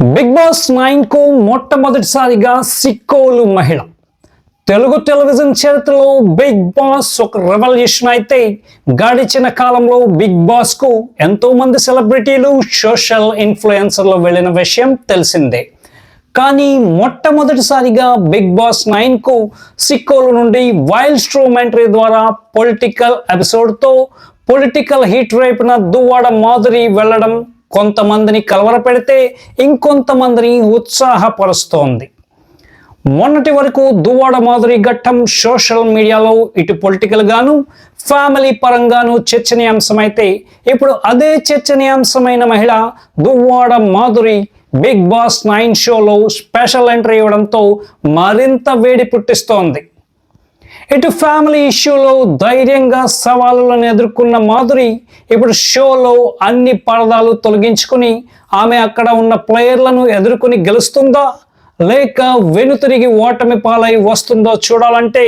Big boss నైన్కు మొట్టమొదటిసారిగా సిక్కోలు మహిళ. Telugu television చరిత్రలో బిగ్ బాస్ ఒక రెవల్యూషన్ అయితే గడిచిన కాలంలో బిగ్ బాస్కు ఎంతోమంది సెలబ్రిటీలు సోషల్ ఇన్ఫ్లుయెన్సర్లు వెళ్ళిన విషయం తెలిసిందే. కానీ మొట్టమొదటిసారిగా బిగ్ బాస్ నైన్కు సిక్కోలు నుండి వైల్డ్ స్ట్రోమెంటరీ ద్వారా పొలిటికల్ ఎపిసోడ్తో పొలిటికల్ హీట్ రేపున దువ్వాడ మాధురి వెళ్ళడం కొంతమందిని కలవరపెడితే ఇంకొంతమందిని ఉత్సాహపరుస్తోంది. మొన్నటి వరకు దువ్వాడ మాధురి ఘట్టం సోషల్ మీడియాలో ఇటు పొలిటికల్గాను ఫ్యామిలీ పరంగాను చర్చనీయాంశమైతే ఇప్పుడు అదే చర్చనీయాంశమైన మహిళ Duvvada Madhuri Bigg Boss nine షోలో స్పెషల్ ఎంట్రీ ఇవ్వడంతో మరింత వేడి పుట్టిస్తోంది. ఇటు ఫ్యామిలీ ఇష్యూలో ధైర్యంగా సవాళ్ళను ఎదుర్కొన్న మాధురి ఇప్పుడు షోలో అన్ని పరదాలు తొలగించుకుని ఆమె అక్కడ ఉన్న ప్లేయర్లను ఎదుర్కొని గెలుస్తుందా? లేక వెనుతిరిగి ఓటమి పాలై వస్తుందో చూడాలంటే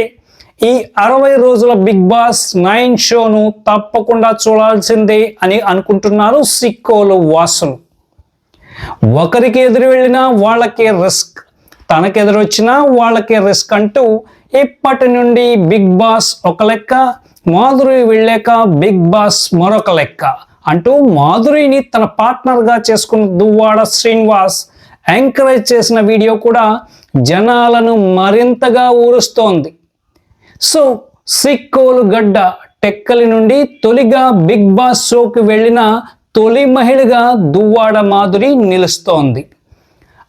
ఈ అరవై రోజుల బిగ్ బాస్ నైన్ షోను తప్పకుండా చూడాల్సిందే అని అనుకుంటున్నారు సిక్కోలు వాసులు. ఒకరికి ఎదురు వెళ్ళినా వాళ్ళకి రిస్క్. తనకు ఎదురొచ్చినా వాళ్ళకి రిస్క్ అంటూ ఇప్పటి నుండి బిగ్ బాస్ ఒక లెక్క మాధురి వెళ్ళాక బిగ్ బాస్ మరొక లెక్క అంటూ మాధురిని తన పార్ట్నర్గా చేసుకున్న దువ్వాడ శ్రీనివాస్ ఎంకరేజ్ చేసిన వీడియో కూడా జనాలను మరింతగా ఊరుస్తోంది. సో సిక్కోలు గడ్డ టెక్కలి నుండి తొలిగా బిగ్ బాస్ షోకి వెళ్ళిన తొలి మహిళగా దువ్వాడ మాధురి నిలుస్తోంది.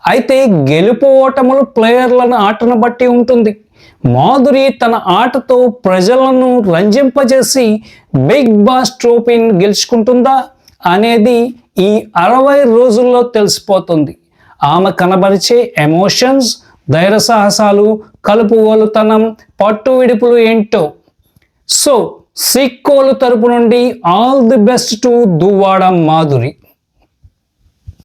అయితే గెలుపు ఓటములు ప్లేయర్లను ఆటను బట్టి ఉంటుంది. మాధురి తన ఆటతో ప్రజలను రంజింపజేసి బిగ్ బాస్ ట్రోఫీని గెలుచుకుంటుందా అనేది ఈ అరవై రోజుల్లో తెలిసిపోతుంది. ఆమె కనబరిచే ఎమోషన్స్ ధైర్య సాహసాలు కలుపుగోలుతనం పట్టు విడుపులు ఏంటో. సో సిక్కోలు తరపు నుండి all the best to Duvvada Madhuri.